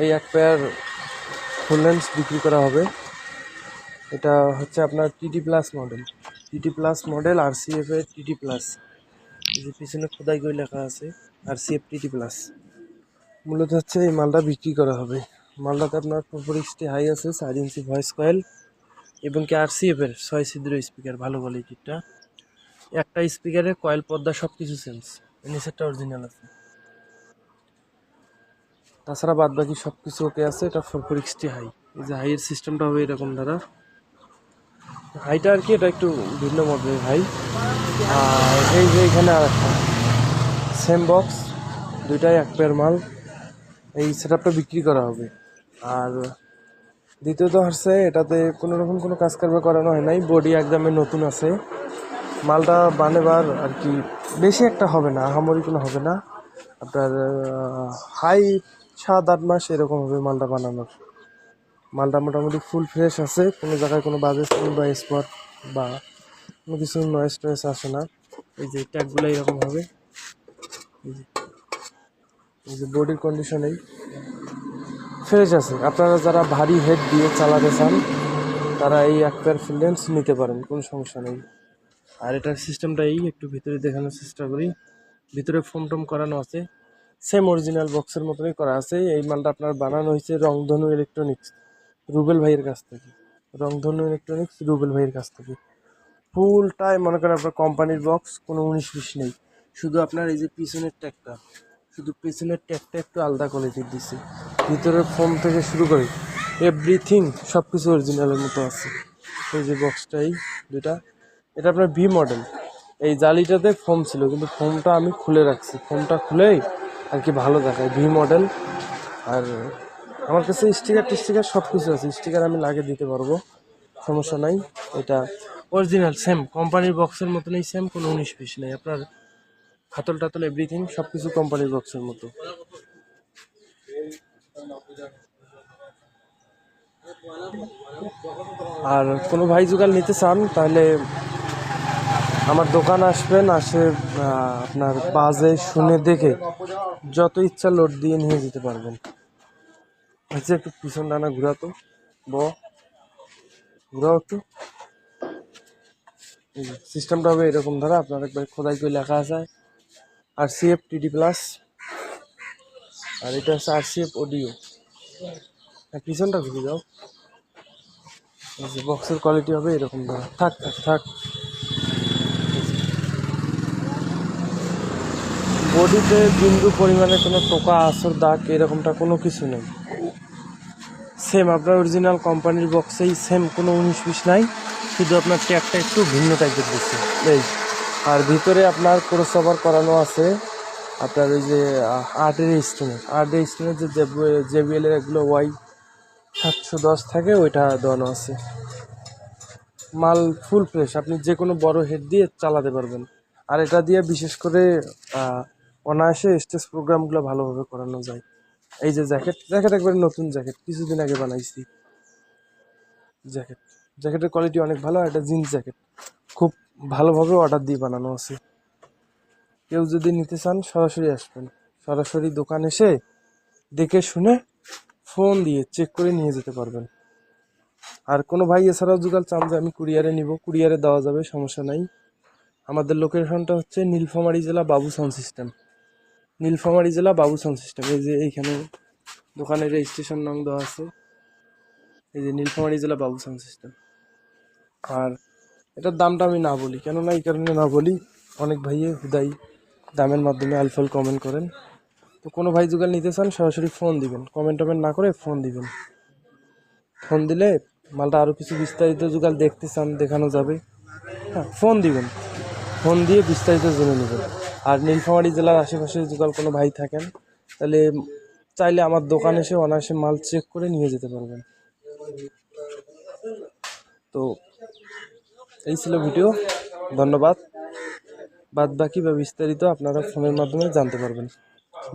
এই এক পেয়ার ফুল লেন্স বিক্রি করা হবে। এটা হচ্ছে আপনার TT plus model TT plus model R C F এর টিটি প্লাস যে পিছনে খোদাই করে লেখা আছে R C F TT plus মূলত হচ্ছে এই মালটা বিক্রি করা হবে। মালটাতে আপনার প্রোপরিক্সটি হাই আছে, চার ইঞ্চি ভয়েস কয়েল এবং কি আর সি এফ এর ছয় ছিদ্র স্পিকার ভালো কোয়ালিটিরটা একটা স্পিকারের কয়েল পর্দা সব কিছু চেঞ্জ নিচেরটা অরিজিনাল আছে। তাছাড়া বাদ বাকি সব কিছু ওকে আছে, এটা ফোর ফোর এক্সটি হাই এই যে হাইয়ের সিস্টেমটা হবে এরকম দ্বারা হাইটা আর কি, এটা একটু ভিন্ন মডেলের হাই আর এই যে এখানে আর একটা সেম বক্স দুইটাই এক পেয়ার মাল। এই সেটআপটা বিক্রি করা হবে। আর দ্বিতীয়ত হচ্ছে, এটাতে কোনো রকম কোনো কাজ কারবার করানো হয় নাই বডি একদমই নতুন আছে। মালটা বানেবার আর কি, বেশি একটা হবে না, আহামরি কোনো হবে না। আপনার হাই সাত আট মাস এরকম হবে মালটা বানানোর। মালটা মোটামুটি ফুল ফ্রেশ আছে, কোনো জায়গায় কোনো বাজে স্পুন বা স্পট বা কোনো কিছু নয়েস টয়েস আসে না। এই যে ট্যাগগুলো এরকম হবে। এই যে এই যে বডির কন্ডিশনেই ফ্রেশ আছে। আপনারা যারা ভারী হেড দিয়ে চালাতে চান, তারা এই এক পেয়ার ফিলেন্স নিতে পারেন, কোনো সমস্যা নেই। আর এটার সিস্টেমটা এই একটু ভিতরে দেখানোর চেষ্টা করি। ভিতরে ফোম টোম করানো আছে। সেম অরিজিনাল বক্সের মতনই করা আছে। এই মালটা আপনার বানানো হয়েছে রংধনু ইলেকট্রনিক্স রুবেল ভাইয়ের কাছ থেকে। রংধনু ইলেকট্রনিক্স রুবেল ভাইয়ের কাছ থেকে। ফুলটাই মনে করেন আপনার কোম্পানির বক্স কোনো উনিশ বিশ নেই। শুধু আপনার এই যে পিছনের ট্যাগটা শুধু পিছনের ট্যাগটা একটু আলাদা কোয়ালিটির দিচ্ছে ভিতরের ফোম থেকে শুরু করে এভরিথিং সব কিছু অরিজিনালের মতো আছে। এই যে বক্সটাই দুটা এটা আপনার ভি মডেল এই জালিটাতে ফোম ছিল, কিন্তু ফোমটা আমি খুলে রাখছি। ফোমটা খুলেই আর কি ভালো দেখায়, ভি মডেল আর আমার কাছে স্টিকার টিস্টিকার সব কিছু আছে স্টিকার আমি লাগিয়ে দিতে পারব, সমস্যা নাই। এটা অরিজিনাল সেম কোম্পানির বক্সের মতনই সেম কোনো উনিশ পিস নেই। আপনার হাতল টাতল এভরিথিং সব কিছু কোম্পানির বক্সের মতো। আর কোনো ভাই জোগাল নিতে চান, তাহলে আমার দোকান আসবেন আসে আপনার বাজে শুনে দেখে যত ইচ্ছা লোড দিয়ে নিয়ে যেতে পারবেন। আচ্ছা একটু পিছন ডানা ঘুরাতো ব, ঘুরাও একটু। সিস্টেমটা হবে এরকম, ধরা আপনার একবার খোদাই করে লেখা আছে। R C F TD plus আর এটা হচ্ছে আর সি এফ অডিও পিছনটা ঘুরে যাও বক্সের কোয়ালিটি হবে এরকম, ধরা। থাক থাক থাক। বডিতে বিন্দু পরিমাণে কোনো টোকা আসর দাগ এরকমটা কোনো কিছু নেই। সেম আপনার অরিজিনাল কোম্পানির বক্সেই সেম কোনো উনিশ বিশ নাই। শুধু আপনার ট্যাগটা একটু ভিন্ন টাইপের দিচ্ছে। এই আর ভিতরে আপনার ক্রস ওভার করানো আছে আপনার ওই যে আহ, আটের স্টোনের আটের স্টোনের যে জেবিএল এর এগুলো ওয়াই সাতশো দশ থাকে ওইটা দেওয়ানো আছে। মাল ফুল ফ্রেশ আপনি যে কোনো বড় হেড দিয়ে চালাতে পারবেন। আর এটা দিয়ে বিশেষ করে অনায়াসে স্টেজ প্রোগ্রামগুলো ভালোভাবে করানো যায়। এই যে জ্যাকেট জ্যাকেট একবারে নতুন জ্যাকেট, কিছুদিন আগে বানাইছি। জ্যাকেট, জ্যাকেটের কোয়ালিটি অনেক ভালো এটা জিন্স জ্যাকেট। খুব ভালোভাবে অর্ডার দিয়ে বানানো আছে। কেউ যদি নিতে চান, সরাসরি আসবেন। সরাসরি দোকান এসে দেখে শুনে ফোন দিয়ে চেক করে নিয়ে যেতে পারবেন। আর কোনো ভাই এছাড়াও যুগাল চান যে আমি কুরিয়ারে নিব কুরিয়ারে দেওয়া যাবে, সমস্যা নাই। আমাদের লোকেশনটা হচ্ছে নীলফামারী জেলা বাবু সাউন্ড সিস্টেম নীলফামারী জেলা বাবু সাউন্ড সিস্টেম এই যে এইখানে দোকানের রেজিস্ট্রেশন নং দেওয়া আছে। এই যে নীলফামারী জেলা বাবু সাউন্ড সিস্টেম আর এটার দামটা আমি না বলি, কেননা এই কারণে না বলি। অনেক ভাইয়ে হুদাই দামের মাধ্যমে আলফাল কমেন্ট করেন। তো কোনো ভাই যুগাল নিতে চান, সরাসরি ফোন দিবেন। কমেন্ট টমেন্ট না করে ফোন দিবেন। ফোন দিলে মালটা আরও কিছু বিস্তারিত যুগাল দেখতে চান, দেখানো যাবে। হ্যাঁ ফোন দিবেন। ফোন দিয়ে বিস্তারিত জেনে নেবেন। আর নীলফামারী জেলার আশেপাশে যদি কোনো ভাই থাকেন, তাহলে চাইলে আমার দোকানে এসে অনায়াসে মাল চেক করে নিয়ে যেতে পারবেন। তো এই ছিল ভিডিও, ধন্যবাদ। বাদ বাকি বা বিস্তারিত আপনারা ফোনের মাধ্যমে জানতে পারবেন।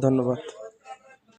ধন্যবাদ।